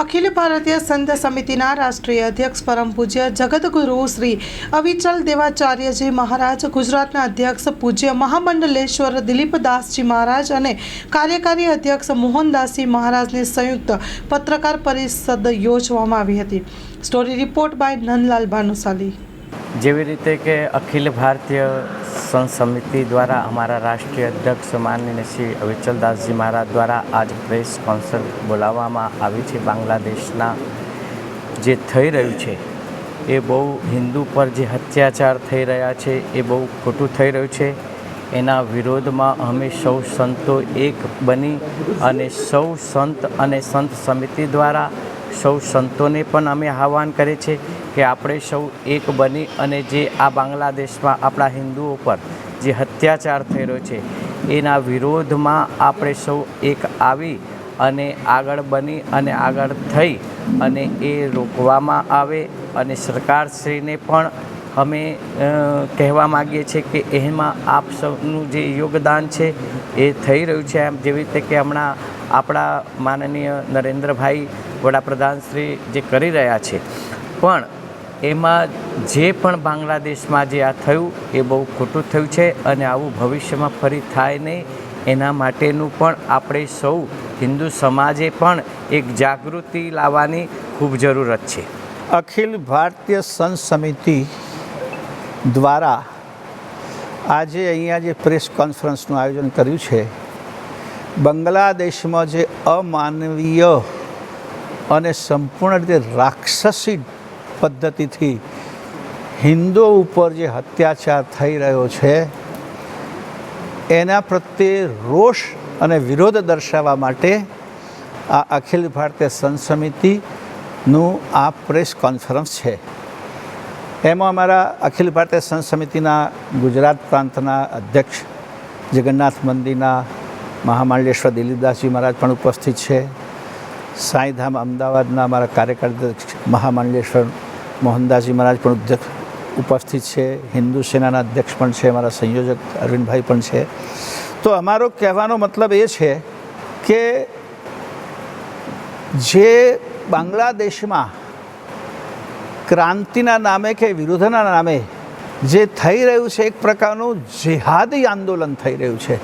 અખિલ ભારતીય સંત સમિતિના રાષ્ટ્રીય અધ્યક્ષ પરમ પૂજ્ય જગતગુરુ શ્રી અવિચલ દેવાચાર્યજી મહારાજ, ગુજરાતના અધ્યક્ષ પૂજ્ય મહામંડલેશ્વર દિલીપદાસજી મહારાજ અને કાર્યકારી અધ્યક્ષ મોહનદાસજી મહારાજની સંયુક્ત પત્રકાર પરિષદ યોજવામાં આવી હતી. Story report by Nandlal Bhanushali. જેવી રીતે કે અખિલ ભારતીય સંત સમિતિ દ્વારા અમારા રાષ્ટ્રીય અધ્યક્ષ માનનીય શ્રી અવિચલદાસજી મહારાજ દ્વારા આજ પ્રેસ કોન્ફરન્સ બોલાવવામાં આવી છે. બાંગ્લાદેશના જે થઈ રહ્યું છે, એ બહુ હિન્દુ પર જે અત્યાચાર થઈ રહ્યા છે, એ બહુ ખોટું થઈ રહ્યું છે. એના વિરોધમાં અમે સૌ સંતો એક બની અને સૌ સંત અને સંત સમિતિ દ્વારા સૌ સંતોને પણ અમે આહ્વાન કરીએ છીએ. કે આપણે સૌ એક બની અને જે આ બાંગ્લાદેશમાં આપણા હિન્દુઓ પર જે અત્યાચાર થઈ રહ્યો છે, એના વિરોધમાં આપણે સૌ એક આવી અને આગળ બની અને આગળ થઈ અને એ રોકવામાં આવે અને સરકારશ્રીને પણ અમે કહેવા માગીએ છીએ કે એમાં આપ સૌનું જે યોગદાન છે એ થઈ રહ્યું છે. એમ જેવી રીતે કે હમણાં આપણા માનનીય નરેન્દ્રભાઈ વડાપ્રધાન શ્રી જે કરી રહ્યા છે. પણ એમાં જે પણ બાંગ્લાદેશમાં જે આ થયું, એ બહુ ખોટું થયું છે અને આવું ભવિષ્યમાં ફરી થાય નહીં. એના માટેનું પણ આપણે સૌ હિન્દુ સમાજે પણ એક જાગૃતિ લાવવાની ખૂબ જરૂરત છે. અખિલ ભારતીય સંત સમિતિ દ્વારા આજે અહીંયા જે પ્રેસ કોન્ફરન્સનું આયોજન કર્યું છે, બાંગ્લાદેશમાં જે અમાનવીય અને સંપૂર્ણ રીતે રાક્ષસી પદ્ધતિથી હિન્દુઓ ઉપર જે અત્યાચાર થઈ રહ્યો છે, એના પ્રત્યે રોષ અને વિરોધ દર્શાવવા માટે આ અખિલ ભારતીય સંત સમિતિનું આ પ્રેસ કોન્ફરન્સ છે. એમાં અમારા અખિલ ભારતીય સંત સમિતિના ગુજરાત પ્રાંતના અધ્યક્ષ જગન્નાથ મંદિરના મહામાંડેશ્વર દિલીપદાસજી મહારાજ પણ ઉપસ્થિત છે. સાંઈધામ અમદાવાદના અમારા કાર્યકર અધ્યક્ષ મહામાંડલેશ્વર મોહનદાસજી મહારાજ પણ ઉપસ્થિત છે. હિન્દુ સેનાના અધ્યક્ષ પણ છે. અમારા સંયોજક અરવિંદભાઈ પણ છે. તો અમારો કહેવાનો મતલબ એ છે કે જે બાંગ્લાદેશમાં ક્રાંતિના નામે કે વિરોધના નામે જે થઈ રહ્યું છે, એક પ્રકારનું જેહાદી આંદોલન થઈ રહ્યું છે.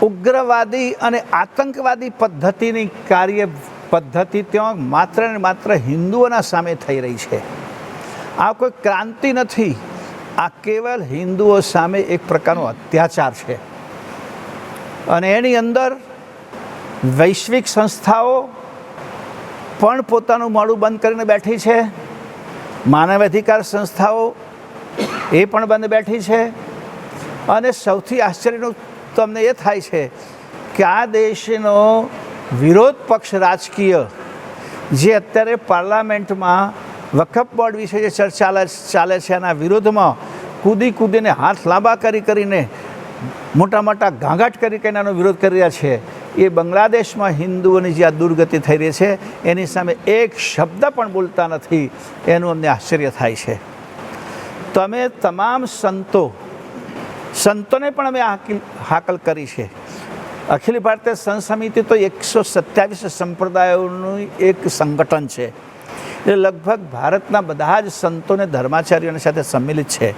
ઉગ્રવાદી અને આતંકવાદી પદ્ધતિની કાર્ય પદ્ધતિ ત્યાં માત્ર ને માત્ર હિન્દુઓના સામે થઈ રહી છે. આ કોઈ ક્રાંતિ નથી. આ કેવલ હિન્દુઓ સામે એક પ્રકારનો અત્યાચાર છે. અને એની અંદર વૈશ્વિક સંસ્થાઓ પણ પોતાનું મોડું બંધ કરીને બેઠી છે. માનવ અધિકાર સંસ્થાઓ એ પણ બંધ બેઠી છે. અને સૌથી આશ્ચર્યનું તમને એ થાય છે કે આ દેશનો વિરોધ પક્ષ રાજકીય જે અત્યારે પાર્લામેન્ટમાં વકફ બોર્ડ વિશે જે ચર્ચા ચાલે છે, એના વિરોધમાં કૂદી કૂદીને હાથ લાંબા કરી કરીને, મોટા મોટા ઘાંઘાટ કરી કરીને એનો વિરોધ કરી રહ્યા છે. એ બાંગ્લાદેશમાં હિન્દુઓની જે આ દુર્ગતિ થઈ રહી છે, એની સામે એક શબ્દ પણ બોલતા નથી, એનું અમને આશ્ચર્ય થાય છે. તમે તમામ સંતો, સંતોને પણ અમે હાકલ હાકલ કરી છે. અખિલ ભારતીય સંત સમિતિ તો એકસો સત્યાવીસ સંપ્રદાયોનું એક સંગઠન છે. એ લગભગ ભારતના બધા જ સંતોને ધર્માચાર્યોની સાથે સંમિલિત છે.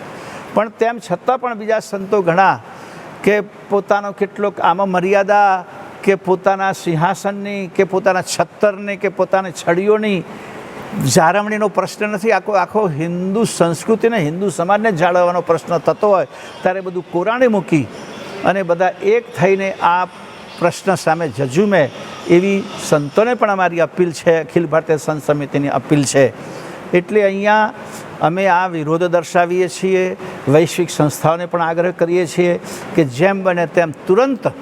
પણ તેમ છતાં પણ બીજા સંતો ઘણા કે પોતાનો કેટલોક આમાં મર્યાદા કે પોતાના સિંહાસનની કે પોતાના છત્તરની કે પોતાની છડીઓની જાળવણીનો પ્રશ્ન નથી. આખો આખો હિન્દુ સંસ્કૃતિને હિન્દુ સમાજને જાળવવાનો પ્રશ્ન થતો હોય ત્યારે બધું કોરાણે મૂકી અને બધા એક થઈને આ પ્રશ્ન સામે જજુમે. એવી સંતોને પણ અમારી અપીલ છે. અખિલ ભારતીય સંત સમિતિની અપીલ છે. એટલે અહીંયા અમે આ વિરોધ દર્શાવીએ છીએ. વૈશ્વિક સંસ્થાઓને પણ આગ્રહ કરીએ છીએ કે જેમ બને તેમ તુરંત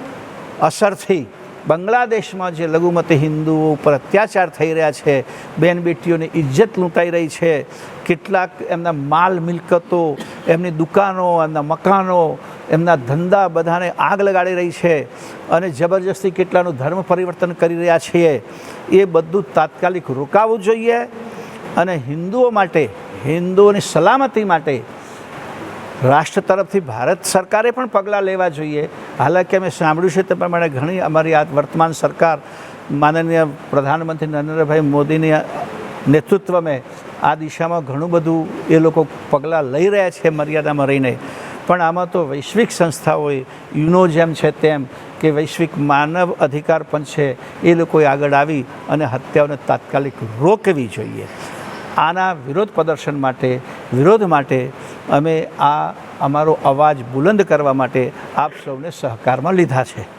અસરથી બાંગ્લાદેશમાં જે લઘુમતી હિન્દુઓ ઉપર અત્યાચાર થઈ રહ્યા છે બેન બેટીઓની ઇજ્જત લૂંટાઈ રહી છે, કેટલાક એમના માલ મિલકતો, એમની દુકાનો, એમના મકાનો એમના ધંધા બધાને આગ લગાડી રહી છે અને જબરજસ્તી કેટલાનું ધર્મ પરિવર્તન કરી રહ્યા છીએ એ બધું તાત્કાલિક રોકાવવું જોઈએ અને હિન્દુઓ માટે, હિન્દુઓની સલામતી માટે રાષ્ટ્ર તરફથી ભારત સરકારે પણ પગલાં લેવા જોઈએ. હાલાકી અમે સાંભળ્યું છે તે પ્રમાણે ઘણી અમારી આ વર્તમાન સરકાર માનનીય પ્રધાનમંત્રી નરેન્દ્રભાઈ મોદીની નેતૃત્વમાં આ દિશામાં ઘણું બધું એ લોકો પગલાં લઈ રહ્યા છે મર્યાદામાં રહીને. પણ આમાં તો વૈશ્વિક સંસ્થાઓએ યુનો જેમ છે તેમ કે વૈશ્વિક માનવ અધિકાર પણ છે, એ લોકોએ આગળ આવી અને હત્યાઓને તાત્કાલિક રોકવી જોઈએ. આના વિરોધ પ્રદર્શન માટે, વિરોધ માટે અમે આ, અમારો અવાજ બુલંદ કરવા માટે આપ સૌને સહકારમાં લીધા છે.